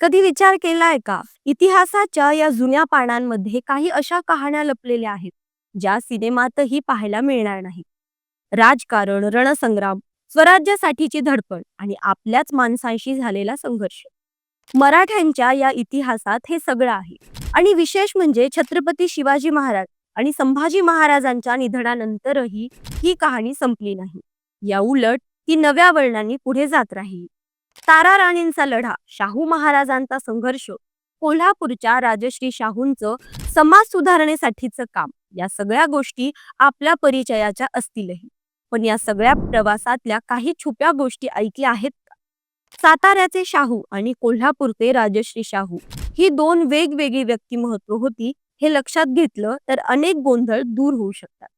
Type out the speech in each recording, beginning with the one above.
कधी विचार केलाय का? इतिहासाच्या या जुन्या पानांमध्ये काही अशा कहाण्या लपलेल्या आहेत ज्या सिनेमातही पाहायला मिळणार नाही राजकारण रणसंग्राम स्वराज्यासाठीची धडपड आणि आपल्याच माणसांशी झालेला संघर्ष. मराठ्यांच्या या इतिहासात हे सगळं आहे. आणि विशेष म्हणजे छत्रपती शिवाजी महाराज आणि संभाजी महाराजांच्या निधनानंतरही ही कहाणी संपली नाही. या उलट ती नव्या वळणांनी पुढे जात राहील. तारा राणींचा लढा शाहू महाराजांचा संघर्ष कोल्हापूरच्या राजश्री शाहूंचं समाज सुधारणेसाठीचं काम या सगळ्या गोष्टी आपल्या परिचयाच्या असतीलही. पण या सगळ्या प्रवासातल्या काही छुप्या गोष्टी ऐकल्या आहेत का? साताऱ्याचे शाहू आणि कोल्हापूरचे राजश्री शाहू ही दोन वेगवेगळी व्यक्तिमत्व होती हे लक्षात घेतलं तर अनेक गोंधळ दूर होऊ शकतात.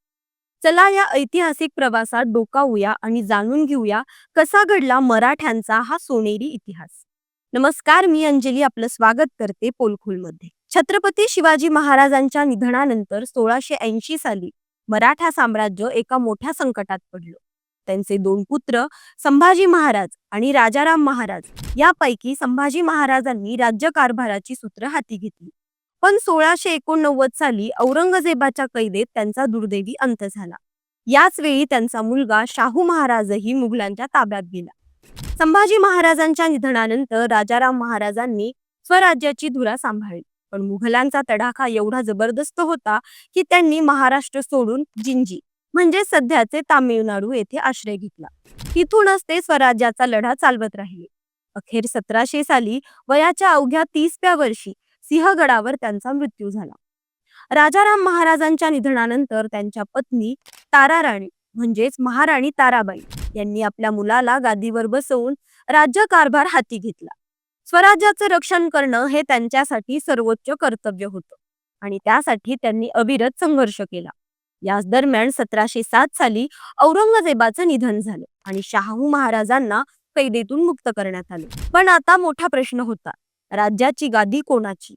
चला या ऐतिहासिक प्रवासात डोकावूया आणि जाणून घेऊया कसा घडला मराठ्यांचा हा सोनेरी इतिहास. नमस्कार मी अंजली आपलं स्वागत करते पोलखोलमध्ये. छत्रपती शिवाजी महाराजांच्या निधनानंतर सोळाशे ऐंशी साली मराठा साम्राज्य एका मोठ्या संकटात पडलं. त्यांचे दोन पुत्र संभाजी महाराज आणि राजाराम महाराज यापैकी संभाजी महाराजांनी राज्यकारभाराची सूत्र हाती घेतली. पण सोळाशे एकोणनव्वद साली औरंगजेबाच्या कैदेत त्यांचा दुर्दैवी अंत झाला. याच वेळी त्यांचा मुलगा शाहू महाराजही मुघलांच्या ताब्यात गेला. संभाजी महाराजांच्या निधनानंतर राजाराम महाराजांनी स्वराज्याची धुरा सांभाळली. पण मुघलांचा तडाखा एवढा जबरदस्त होता की त्यांनी महाराष्ट्र सोडून जिंजी म्हणजे सध्याचे तामिळनाडू येथे आश्रय घेतला. तिथूनच ते स्वराज्याचा लढा चालवत राहिले. अखेर सतराशे साली वयाच्या अवघ्या तीसव्या वर्षी सिंहगडावर त्यांचा मृत्यू झाला. राजाराम महाराजांच्या निधनानंतर त्यांच्या पत्नी ताराराणी म्हणजेच महाराणी ताराबाई यांनी आपल्या मुलाला गादीवर बसवून राज्यकारभार हाती घेतला. स्वराज्याचं रक्षण करणं हे त्यांच्यासाठी सर्वोच्च कर्तव्य होतं आणि त्यासाठी त्यांनी अविरत संघर्ष केला. याच दरम्यान सतराशे सात साली औरंगजेबाचं निधन झालं आणि शाहू महाराजांना कैदेतून मुक्त करण्यात आले. पण आता मोठा प्रश्न होता राज्याची गादी कोणाची?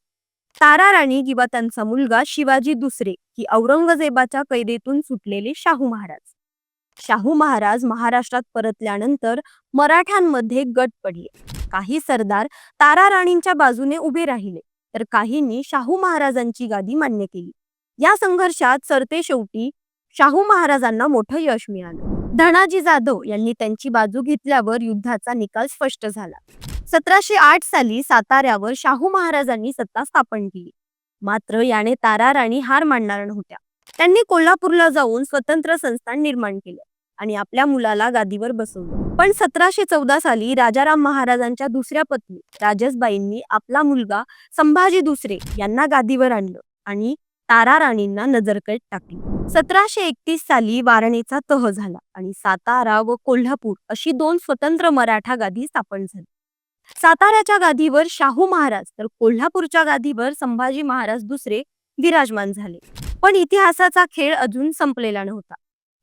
तारा राणी किंवा त्यांचा मुलगा शिवाजी दुसरे की औरंगजेबाच्या कैदेतून सुटलेले शाहू महाराज. शाहू महाराज महाराष्ट्रात परतल्यानंतर मराठ्यांमध्ये गट पडले. काही सरदार तारा राणींच्या बाजूने उभे राहिले तर काहींनी शाहू महाराजांची गादी मान्य केली. या संघर्षात सरते शेवटी शाहू महाराजांना मोठं यश मिळालं. धनाजी जाधव यांनी त्यांची बाजू घेतल्यावर युद्धाचा निकाल स्पष्ट झाला. सतराशे आठ साली साताऱ्यावर शाहू महाराजांनी सत्ता स्थापन केली. मात्र याने तारा राणी हार मानणार नव्हत्या. त्यांनी कोल्हापूरला जाऊन स्वतंत्र संस्थान निर्माण केले आणि आपल्या मुलाला गादीवर बसवलं. पण सतराशे चौदा साली राजाराम महाराजांच्या दुसऱ्या पत्नी राजसबाईंनी आपला मुलगा संभाजी दुसरे यांना गादीवर आणलं आणि तारा राणींना नजरकट टाकली. सतराशे एकतीस साली वारणेचा तह झाला आणि सातारा व कोल्हापूर अशी दोन स्वतंत्र मराठा गादी स्थापन झाली. साताऱ्याच्या गादीवर शाहू महाराज तर कोल्हापूरच्या गादीवर संभाजी महाराज दुसरे विराजमान झाले. पण इतिहासाचा खेळ अजून संपलेला नव्हता.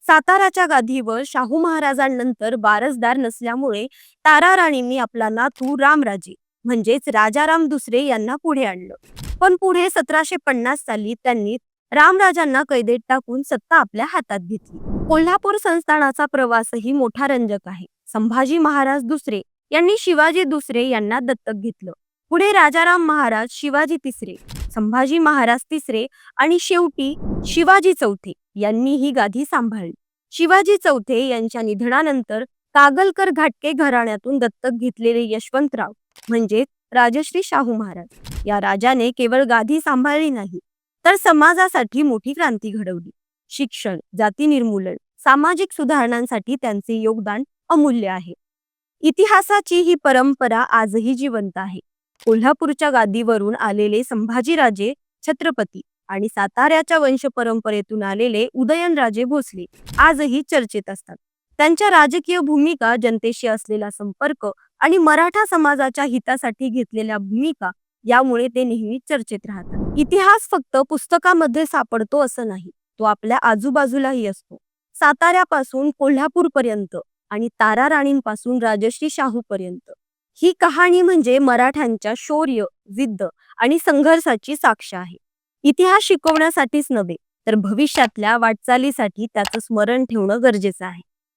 साताराच्या गादीवर शाहू महाराजांनंतर वारसदार नसल्यामुळे तारा राणींनी आपला नातू रामराजे म्हणजेच राजाराम दुसरे यांना पुढे आणलं. पण पुढे सतराशे पन्नास साली त्यांनी रामराजांना कैदेत टाकून सत्ता आपल्या हातात घेतली. कोल्हापूर संस्थानाचा प्रवासही मोठा रंजक आहे. संभाजी महाराज दुसरे यांनी शिवाजी दुसरे यांना दत्तक घेतलं. पुढे राजाराम महाराज शिवाजी तिसरे संभाजी महाराज तिसरे आणि शेवटी शिवाजी चौथे यांनी ही गादी सांभाळली. शिवाजी चौथे यांच्या निधनानंतर कागलकर घाटके घराण्यातून दत्तक घेतलेले यशवंतराव म्हणजे राजश्री शाहू महाराज या राजाने केवळ गादी सांभाळली नाही तर समाजासाठी मोठी क्रांती घडवली. शिक्षण जाती निर्मूलन सामाजिक सुधारणांसाठी त्यांचे योगदान अमूल्य आहे. इतिहासाची ही परंपरा आजही जिवंत आहे. कोल्हापूरच्या गादीवरून आलेले संभाजीराजे छत्रपती आणि साताऱ्याच्या वंश परंपरेतून आलेले उदयनराजे भोसले आजही चर्चेत असतात. त्यांच्या राजकीय भूमिका जनतेशी असलेला संपर्क आणि मराठा समाजाच्या हितासाठी घेतलेल्या भूमिका यामुळे ते नेहमी चर्चेत राहतात. इतिहास फक्त पुस्तकामध्ये सापडतो असं नाही तो आपल्या आजूबाजूलाही असतो. साताऱ्यापासून कोल्हापूर पर्यंत आणि तारा राणींपासून राजश्री शाहू पर्यंत ही कहाणी म्हणजे मराठ्यांच्या शौर्य जिद्द आणि संघर्षाची साक्ष आहे. इतिहास शिकवण्यासाठीच नव्हे तर भविष्यातल्या वाटचालीसाठी त्याचं स्मरण ठेवणं गरजेचं आहे.